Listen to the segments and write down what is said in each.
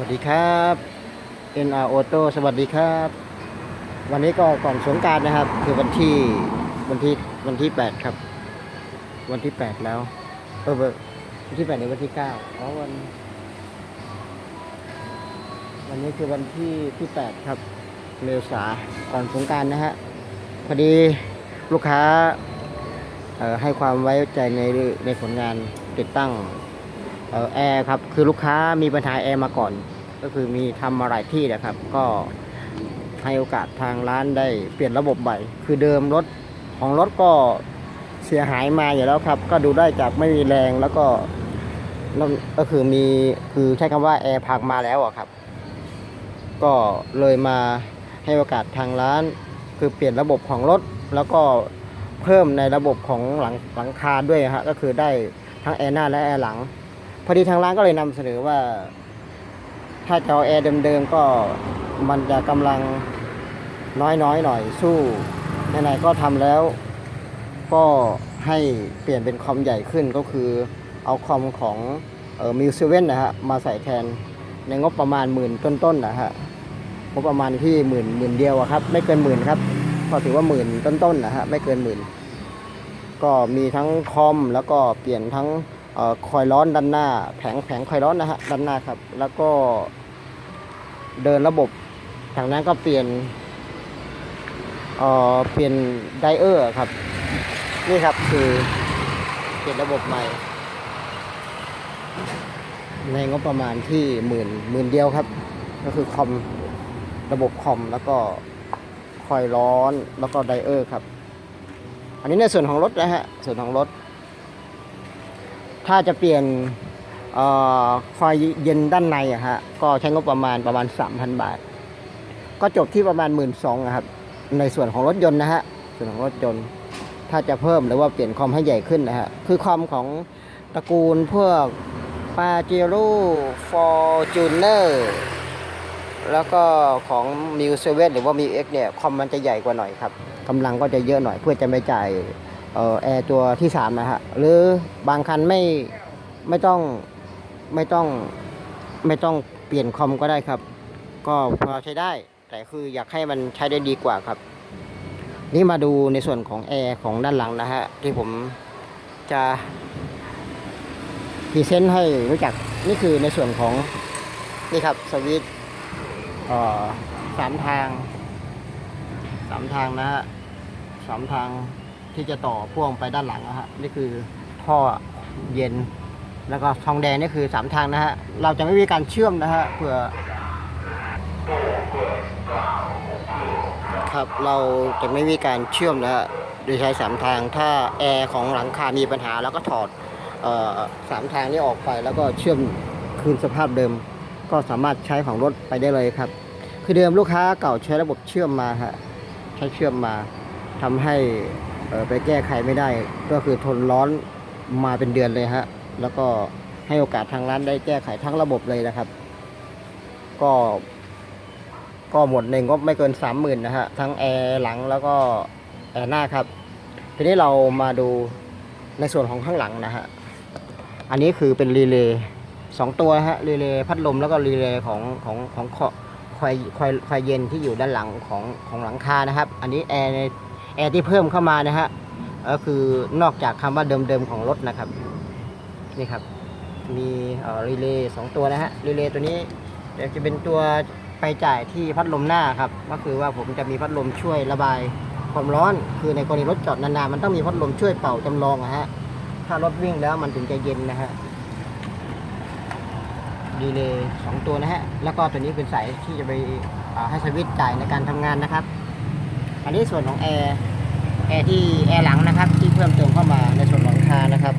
วัสดีครับ NR Auto สวัสดีครับ วันนี้ก็ก่อนสงการนะครับ คือวันที่วันที่วันที่8ครับ วันที่8แล้วเออเอวันที่8หรือวันที่9อ๋อวัน วันนี้คือวันที่ที่8ครับเมษาก่อนสงการนะฮะพอดีลูกค้าออให้ความไว้ใจในในผลงานติดตั้ง แอร์ครับคือลูกค้ามีปัญหาแอร์มาก่อน ก็คือมีทำมาหลายที่นะครับ ก็ให้โอกาสทางร้านได้เปลี่ยนระบบใหม่คือเดิมรถของรถก็เสียหายมาอยู่แล้วครับ ก็ดูได้จากไม่มีแรงแล้วก็ก็คือมีคือใช้คำว่าแอร์พังมาแล้วอะครับ ก็เลยมาให้โอกาสทางร้าน คือเปลี่ยนระบบของรถ แล้วก็เพิ่มในระบบของหลังหลังคาด้วยฮะก็คือได้ทั้งแอร์หน้าและแอร์หลัง พอดีทางร้านก็เลยนำเสนอว่า ถ้าจะเอาแอร์เดิมๆก็มันจะกำลังน้อยๆหน่อยสู้ไหนๆก็ทำแล้ว ก็ให้เปลี่ยนเป็นคอมใหญ่ขึ้นก็คือเอาคอมของเอ่อมิวเซเว่นนะฮะมาใส่แทนในงบประมาณหมื่นต้นๆนะฮะงบประมาณที่หมื่นหมื่นเดียวครับ ไม่เกินหมื่นครับก็ถือว่าหมื่นต้นๆนะฮะไม่เกินหมื่นก็มีทั้งคอมแล้วก็เปลี่ยนทั้ง คอยร้อนด้านหน้า แผงแผงคอยร้อนนะฮะด้านหน้าครับ แล้วก็เดินระบบทางนั้นก็เปลี่ยนเอ่อเปลี่ยนไดเออร์ครับ นี่ครับคือเปลี่ยนระบบใหม่ ในงบประมาณที่หมื่นหมื่นเดียวครับ ก็คือคอมระบบคอมแล้วก็คอยร้อนแล้วก็ไดเออร์ครับ อันนี้ในส่วนของรถนะฮะส่วนของรถ ถ้าจะเปลี่ยนออคอยเย็นด้านในอะฮะก็ใช้งบประมาณประมาณ 3,000 บาท ก็จบที่ประมาณ 1 2ื่นครับ ในส่วนของรถยนต์นะฮะส่วนของรถยนต์ถ้าจะเพิ่มหรือว่าเปลี่ยนคอมให้ใหญ่ขึ้นนะฮะคือคอมของตระกูลพวกปาเจโร่ฟอร์จูเนอร์แล้วก็ของมิวเซเว่นหรือว่ามิวเอ็กเนี่ยคอมมันจะใหญ่กว่าหน่อยครับกำลังก็จะเยอะหน่อยเพื่อจะไม่จ่าย แอร์ตัวที่สามนะฮะหรือบางคันไม่ไม่ต้องไม่ต้องไม่ต้องเปลี่ยนคอมก็ได้ครับ ก็พอใช้ได้ แต่คืออยากให้มันใช้ได้ดีกว่าครับ นี่มาดูในส่วนของแอร์ของด้านหลังนะฮะที่ผมจะพรีเซนต์ให้รู้จักนี่คือในส่วนของนี่ครับสวิตสามทางสามทางนะฮะสามทาง ที่จะต่อพ่วงไปด้านหลังนะฮะนี่คือท่อเย็น แล้วก็ทองแดงนี่คือสามทางนะฮะเราจะไม่มีการเชื่อมนะฮะเผื่อครับเราจะไม่มีการเชื่อมนะฮะโดยใช้สามทาง ถ้าแอร์ของหลังคา มีปัญหาแล้วก็ถอดเอ่อสามทางนี้ออกไปแล้วก็เชื่อมคืนสภาพเดิม ก็สามารถใช้ของรถไปได้เลยครับ คือเดิมลูกค้าเก่าใช้ระบบเชื่อมมาฮะใช้เชื่อมมาทำให้ ไปแก้ไขไม่ได้ ก็คือทนร้อนมาเป็นเดือนเลยฮะ แล้วก็ให้โอกาสทางร้านได้แก้ไขทั้งระบบเลยนะครับ ก็ ก็หมดในงบไม่เกินสามหมื่นนะฮะ ทั้งแอร์หลังแล้วก็แอร์หน้าครับ ทีนี้เรามาดูในส่วนของข้างหลังนะฮะ อันนี้คือเป็นรีเลย์สองตัวฮะ รีเลย์พัดลมแล้วก็รีเลย์ของของของขอยควายควายเย็นที่อยู่ด้านหลังของของหลังคานะครับ อันนี้แอร์ แอร์ที่เพิ่มเข้ามานะฮะก็คือนอกจากคำว่าเดิมๆของรถนะครับนี่ครับมีรีเลย์สองตัวนะฮะรีเลย์ตัวนี้จะเป็นตัวไปจ่ายที่พัดลมหน้าครับก็คือว่าผมจะมีพัดลมช่วยระบายความร้อน คือในกรณีรถจอดนานๆมันต้องมีพัดลมช่วยเป่าจำลองอะฮะถ้ารถวิ่งแล้วมันถึงจะเย็นนะฮะรีเลย์สองตัวนะฮะแล้วก็ตัวนี้เป็นสายที่จะไปให้สวิตจ่ายในการทำงานนะครับ อันนี้ส่วนของแอร์ แอร์ที่แอร์หลังนะครับ ที่เพิ่มเติมเข้ามาในส่วนหลังคานะครับ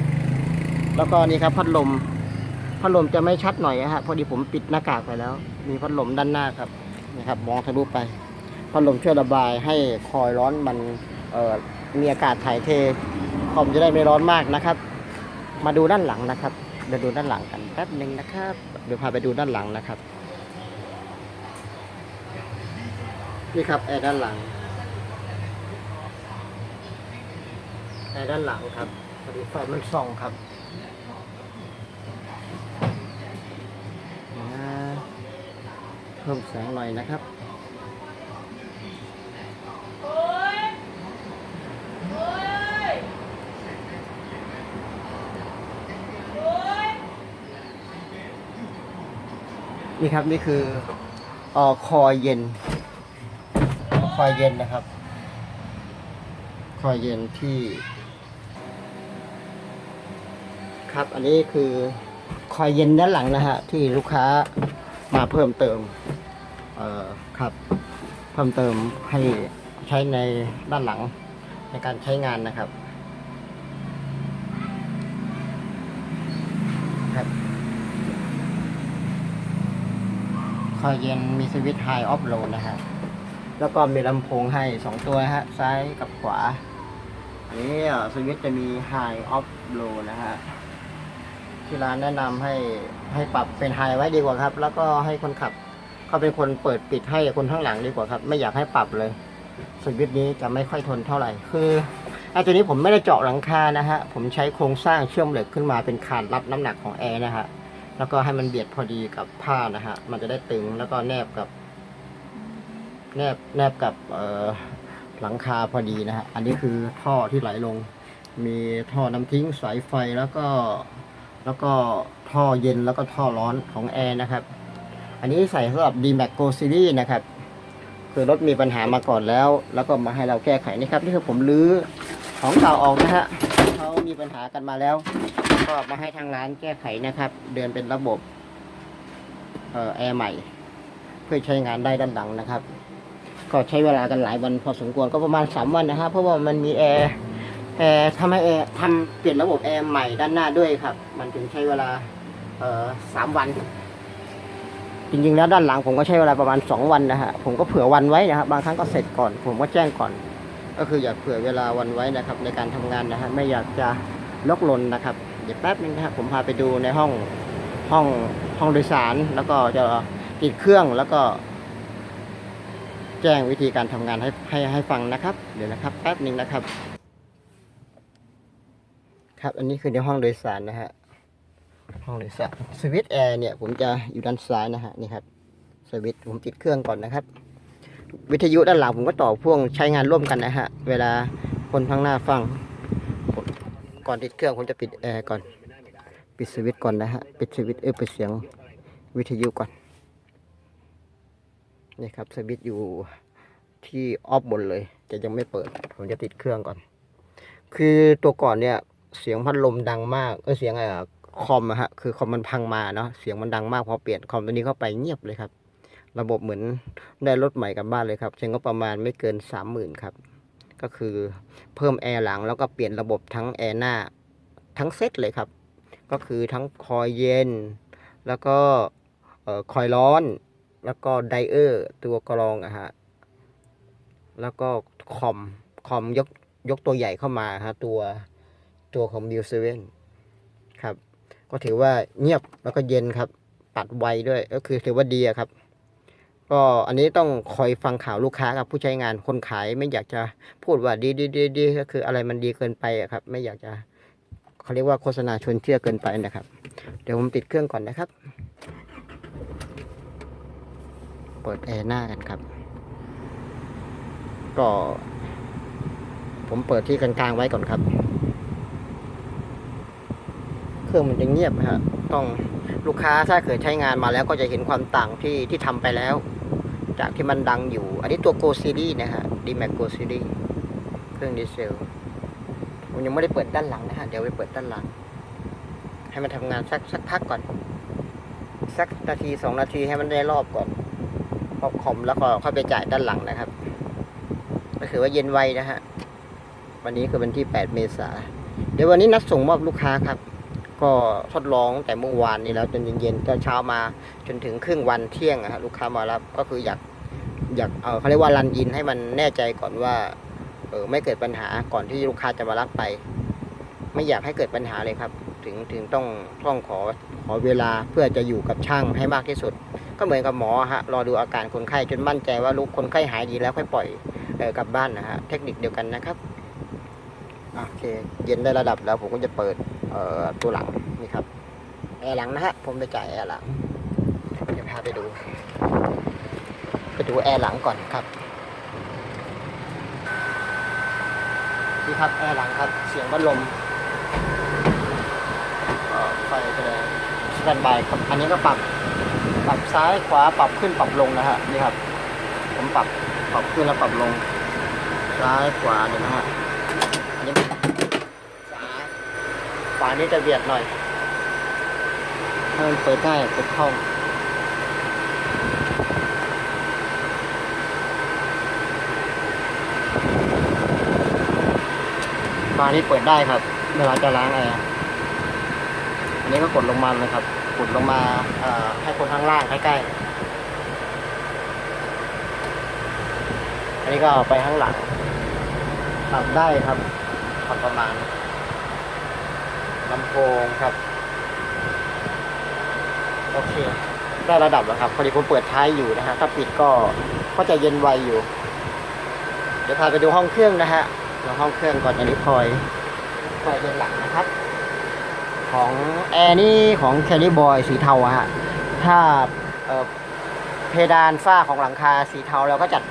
แล้วก็นี่ครับพัดลมพัดลมจะไม่ชัดหน่อยนะฮะพอดีผมปิดหน้ากากไปแล้ว มีพัดลมด้านหน้าครับนะครับมองทะลุไปพัดลมช่วยระบายให้คอยร้อนมันเอ่อมีอากาศถ่ายเทคอมจะได้ไม่ร้อนมากนะครับ มาดูด้านหลังนะครับเดี๋ยวดูด้านหลังกันแป๊บหนึ่งนะครับเดี๋ยวพาไปดูด้านหลังนะครับนี่ครับแอร์ด้านหลัง ในด้านหลังครับพอดีไฟมันส่องครับนะเพิ่มแสงหน่อยนะครับนี่ครับนี่คือเออคอยเย็น คอยเย็นนะครับ คอยเย็นที่ ครับ อันนี้คือคอยเย็นด้านหลังนะฮะที่ลูกค้ามาเพิ่มเติม เอ่อครับ เพิ่มเติมให้ใช้ในด้านหลังในการใช้งานนะครับ ครับคอยเย็นมีสวิตช์ไฮออฟโหลดนะฮะแล้วก็มีลำโพงให้สองตัวฮะซ้ายกับขวา อันนี้สวิตช์จะมี High Off Low นะฮะ ที่ร้านแนะนำให้ให้ปรับเป็นไฮไว้ดีกว่าครับ แล้วก็ให้คนขับเขาเป็นคนเปิดปิดให้คนข้างหลังดีกว่าครับ ไม่อยากให้ปรับเลยสวิตช์นี้จะไม่ค่อยทนเท่าไหร่ คือไอ้ตัวนี้ผมไม่ได้เจาะหลังคานะฮะ ผมใช้โครงสร้างเชื่อมเหล็กขึ้นมาเป็นคานรับน้ำหนักของแอร์นะฮะ แล้วก็ให้มันเบียดพอดีกับผ้านะฮะ มันจะได้ตึงแล้วก็แนบกับ แนบแนบกับเอ่อหลังคาพอดีนะฮะ อันนี้คือท่อที่ไหลลง มีท่อน้ำทิ้งสายไฟแล้วก็ แล้วก็ท่อเย็นแล้วก็ท่อร้อนของแอร์นะครับ อันนี้ใส่สำหรับ d m a x Go Series นะครับ คือรถมีปัญหามาก่อนแล้ว แล้วก็มาให้เราแก้ไขนี่ครับ นี่คือผมรื้อของเก่าออกนะฮะเขามีปัญหากันมาแล้ว ก็มาให้ทางร้านแก้ไขนะครับ เดินเป็นระบบเอ่อแอร์ใหม่ เพื่อใช้งานได้ด้านหลังนะครับ ก็ใช้เวลากันหลายวันพอสมควรก็ประมาณ 3 วันนะครับเพราะว่ามันมีแอร์ แอร์ทำให้แอร์ทำเปลี่ยนระบบแอร์ใหม่ด้านหน้าด้วยครับ มันถึงใช้เวลาเอ่อสามวัน จริงๆแล้วด้านหลังผมก็ใช้เวลาประมาณ2วันนะฮะผมก็เผื่อวันไว้นะครับ บางครั้งก็เสร็จก่อน ผมก็แจ้งก่อน ก็คืออยากเผื่อเวลาวันไว้นะครับ ในการทำงานนะฮะไม่อยากจะลกหลนนะครับ เดี๋ยวแป๊บนึงนะครับผมพาไปดูในห้องห้องห้องโดยสารแล้วก็จะติดเครื่องแล้วก็ แจ้งวิธีการทำงานให้ให้ให้ฟังนะครับ เดี๋ยวนะครับ แป๊บหนึ่งนะครับ ครับ อันนี้คือในห้องโดยสารนะฮะ ห้องโดยสาร สวิตช์แอร์เนี่ย ผมจะอยู่ด้านซ้ายนะฮะ นี่ครับ สวิตช์ผมติดเครื่องก่อนนะครับ วิทยุด้านหลังผมก็ต่อพ่วงใช้งานร่วมกันนะฮะ เวลาคนข้างหน้าฟัง ก่อนติดเครื่องผมจะปิดแอร์ก่อน ปิดสวิตช์ก่อนนะฮะ ปิดสวิตช์เออปิดเสียงวิทยุก่อน นี่ครับสวิตช์อยู่ที่ออฟบนเลย จะยังไม่เปิด ผมจะติดเครื่องก่อน คือตัวก่อนเนี่ย เสียงพัดลมดังมากเออเสียงอะไรอะคอมอะฮะคือคอมมันพังมาเนาะเสียงมันดังมากพอเปลี่ยนคอมตัวนี้เข้าไปเงียบเลยครับ ระบบเหมือนได้รถใหม่กลับบ้านเลยครับใช้งบประมาณไม่เกินสามหมื่นครับ ก็คือเพิ่มแอร์หลังแล้วก็เปลี่ยนระบบทั้งแอร์หน้าทั้งเซตเลยครับ ก็คือทั้งคอยเย็น แล้วก็เอ่อคอยร้อน แล้วก็ไดเออร์ตัวกรองอะฮะแล้วก็คอมคอมยกยกตัวใหญ่เข้ามาฮะตัว ตัวของบิวเซเว่นครับ ก็ถือว่าเงียบแล้วก็เย็นครับ ตัดไวด้วยก็คือถือว่าดีครับ ก็อันนี้ต้องคอยฟังข่าวลูกค้ากับผู้ใช้งานคนขายไม่อยากจะพูดว่าดีดีดีดีก็คืออะไรมันดีเกินไปครับ ไม่อยากจะเขาเรียกว่าโฆษณาชวนเชื่อเกินไปนะครับ เดี๋ยวผมติดเครื่องก่อนนะครับ เปิดแอร์หน้ากันครับ ก็ผมเปิดที่กลางๆไว้ก่อนครับ เครื่องมันจะเงียบฮะต้องลูกค้าถ้าเกิดใช้งานมาแล้วก็จะเห็นความต่างที่ที่ทำไปแล้ว จากที่มันดังอยู่ อันนี้ตัว Go Series นะฮะ d m a x Go Series เครื่องดีเซลผมยังไม่ได้เปิดด้านหลังนะฮะ เดี๋ยวไปเปิดด้านหลัง ให้มันทำงานสักสักพักก่อน สักนาทีสองนาทีให้มันได้รอบก่อนพอคอมแล้วก็เข้าไปจ่ายด้านหลังนะครับ ก็คือว่าเย็นไวนะฮะ วันนี้คือวันที่ 8 เมษา เดี๋ยววันนี้นัดส่งมอบลูกค้าครับ ก็ทดลองแต่เมื่อวานนี้แล้วจนเย็นๆตอนเช้ามาจนถึงครึ่งวันเที่ยงอะฮะลูกค้ามารับก็คืออยากอยากเออเขาเรียกว่ารันอินให้มันแน่ใจก่อนว่าเออไม่เกิดปัญหาก่อนที่ลูกค้าจะมารับไป ไม่อยากให้เกิดปัญหาเลยครับ ถึงถึงต้องต้องขอขอเวลาเพื่อจะอยู่กับช่างให้มากที่สุด ก็เหมือนกับหมอฮะรอดูอาการคนไข้จนมั่นใจว่าลูกคนไข้หายดีแล้วค่อยปล่อยออกลับบ้านนะฮะเทคนิคเดียวกันนะครับโอเค เย็นได้ระดับแล้วผมก็จะเปิด ตัวหลังนี่ครับแอร์หลังนะฮะผมไปจ่ายแอร์หลังเดี๋ยวพาไปดู ไปดูแอร์หลังก่อนครับนี่ครับแอร์หลังครับเสียงพัดลมไฟแสดงสแตนบายครับอันนี้ก็ปรับปรับซ้ายขวาปรับขึ้นปรับลงนะฮะนี่ครับ ผมปรับปรับขึ้นแล้วปรับลงซ้ายขวาเดี๋ยวนะฮะอันนี้ซ้ายขวานี้จะเบียดหน่อยให้มันเปิดได้เปิดเข้าฝานี้เปิดได้ครับ เวลาจะล้างแอร์อันนี้ก็กดลงมาเลยครับ กดลงมาเอ่อให้คนข้างล่างใกล้ๆอันนี้ก็เอาไปข้างหลังปรับได้ครับปรับประมาณ ลำโพงครับ โอเค ได้ระดับแล้วครับ พอดีผมเปิดท้ายอยู่นะฮะ ถ้าปิดก็ก็จะเย็นไวอยู่ เดี๋ยวพาไปดูห้องเครื่องนะฮะดูห้องเครื่องก่อนอันนี้คอยคอยเย็นหลังนะครับ ของแอร์นี่ของแคล r บอยสีเทาอะฮะ ถ้าเอ่อเพดานฝ้าของหลังคาสีเทาเราก็จัด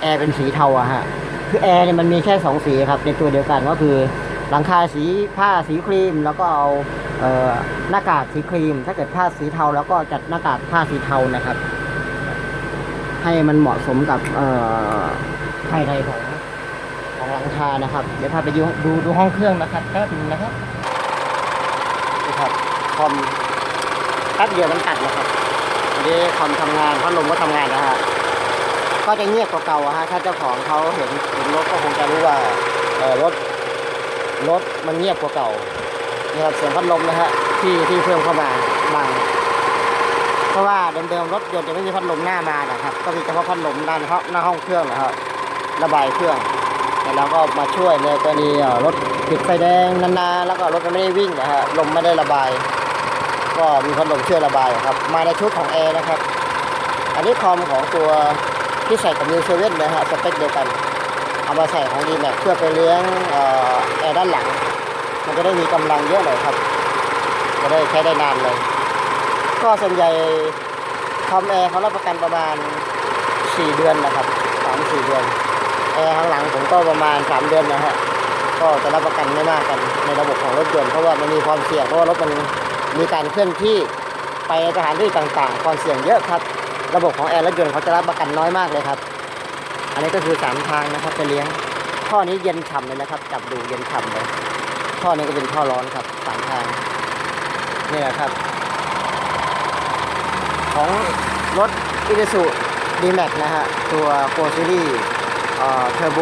แอร์เป็นสีเทาอะฮะ คือแอร์เนี่ยมันมีแค่สองสีครับ ในตัวเดียวกันก็คือ หลังคาสีผ้าสีครีม แล้วก็เอาเออหน้ากากสีครีม ถ้าเกิดผ้าสีเทา แล้วก็จัดหน้ากากผ้าสีเทานะครับ ให้มันเหมาะสมกับเออภายในของของหลังคานะครับ เดี๋ยวพาไปดูดูดูห้องเครื่องนะครับแป๊บนึงนะครับนี่ครับคอมแป๊บเดียวมันตัดแล้วครับอันนี้คอมทำงานพัดลมก็ทำงานนะฮะก็จะเงียบกว่าเก่าฮะถ้าเจ้าของเขาเห็นเห็นรถก็คงจะรู้ว่าเออรถ รถมันเงียบกว่าเก่านี่ครับเสียงพัดลมนะฮะที่ที่เพิ่มเข้ามาบางเพราะว่าเดิมๆรถยนต์จะไม่มีพัดลมหน้ามานะครับก็มีเฉพาะพัดลมด้านห้องหน้าห้องเครื่องนะครับระบายเครื่องแต่เราก็มาช่วยในกรณีรถติดไฟแดงนานๆแล้วก็รถมันไม่ได้วิ่งนะฮะลมไม่ได้ระบาย ก็มีพัดลมช่วยระบายครับ มาในชุดของแอร์นะครับ อันนี้คอมของตัวที่ใส่กับมิวเซเว่นนะฮะสเปคเดียวกัน เอามาใส่ของดีแม็กเพื่อไปเลี้ยงแอร์ด้านหลัง มันจะได้มีกำลังเยอะหน่อยครับ จะได้ใช้ได้นานเลย ก็ส่วนใหญ่คอมแอร์เขารับประกันประมาณ 4 เดือนนะครับ3 4เดือนแอร์ข้างหลังผมก็ประมาณ 3 เดือนนะฮะก็จะรับประกันไม่มากกันในระบบของรถยนต์เพราะว่ามันมีความเสี่ยงเพราะว่ารถมันมีการเคลื่อนที่ไปสถานที่ต่างๆ ความเสี่ยงเยอะครับ ระบบของแอร์รถยนต์เขาจะรับประกันน้อยมากเลยครับ อันนี้ก็คือสามทางนะครับจะเลี้ยงท่อนี้เย็นฉ่ำเลยนะครับ จับดูเย็นฉ่ำเลยท่อนี้ก็เป็นท่อร้อนครับสามทางนี่แหละครับ ของรถ i ิ z u D-Max นะฮะตัวโ r ซีรีส์เทอร์โบ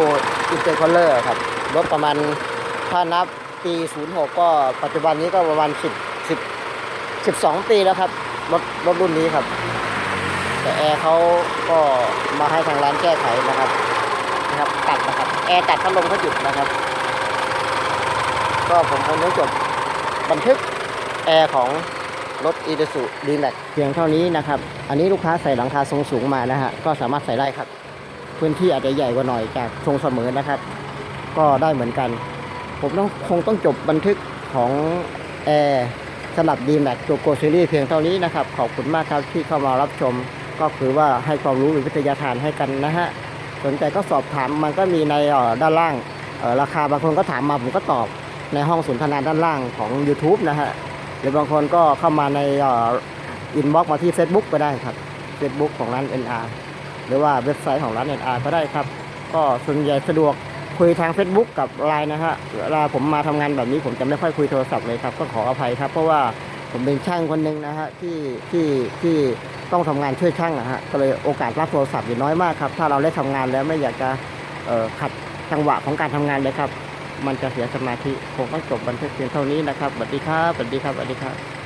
อินเตอร์คอลเลอร์ครับรถประมาณถ้านับปี 06 ก็ปัจจุบันนี้ก็ประมาณ 10 10 12 ปีแล้วครับ รถรถรุ่นนี้ครับ แต่แอร์เขาก็มาให้ทางร้านแก้ไขนะครับนะครับตัดนะครับ แอร์ตัดพัดลมเขาหยุดนะครับ ก็ผมคงต้องจบบันทึกแอร์ของรถ i ี s u d m a x เพียงเท่านี้นะครับ อันนี้ลูกค้าใส่หลังคาทรงสูงมานะฮะก็สามารถใส่ได้ครับ พื้นที่อาจจะใหญ่กว่าหน่อยจากทรงเสมอนะครับ ก็ได้เหมือนกัน ผมต้องคงต้องจบบันทึกของแอร์สำหรับ d m a x ตัวโกซีรีส์เพียงเท่านี้นะครับ ขอบคุณมากครับที่เข้ามารับชม ก็คือว่าให้ความรู้หรือวิทยาทานให้กันนะฮะสนใจก็สอบถามมันก็มีในด้านล่างราคาบางคนก็ถามมาผมก็ตอบในห้องสนทนาด้านล่างของ YouTube นะฮะหรือบางคนก็เข้ามาในอินบ็อกมาที่ Facebook ก็ได้ครับ Facebook ของร้าน NR หรือว่าเว็บไซต์ของร้าน NR ก็ได้ครับ ก็ส่วนใหญ่สะดวกคุยทาง Facebook กับไลน์นะฮะเวลาผมมาทำงานแบบนี้ผมจะไม่ค่อยคุยโทรศัพท์เลยครับ ก็ขออภัยครับ เพราะว่า ผมเป็นช่างคนหนึ่งนะฮะที่ที่ที่ต้องทำงานช่วยช่างนะฮะก็เลยโอกาสรับโทรศัพท์อยู่น้อยมากครับ ถ้าเราได้ทำงานแล้วไม่อยากจะขัดจังหวะของการทำงานเลยครับ มันจะเสียสมาธิคงต้องจบบันทึกเพียงเท่านี้นะครับสวัสดีครับสวัสดีครับสวัสดีครับ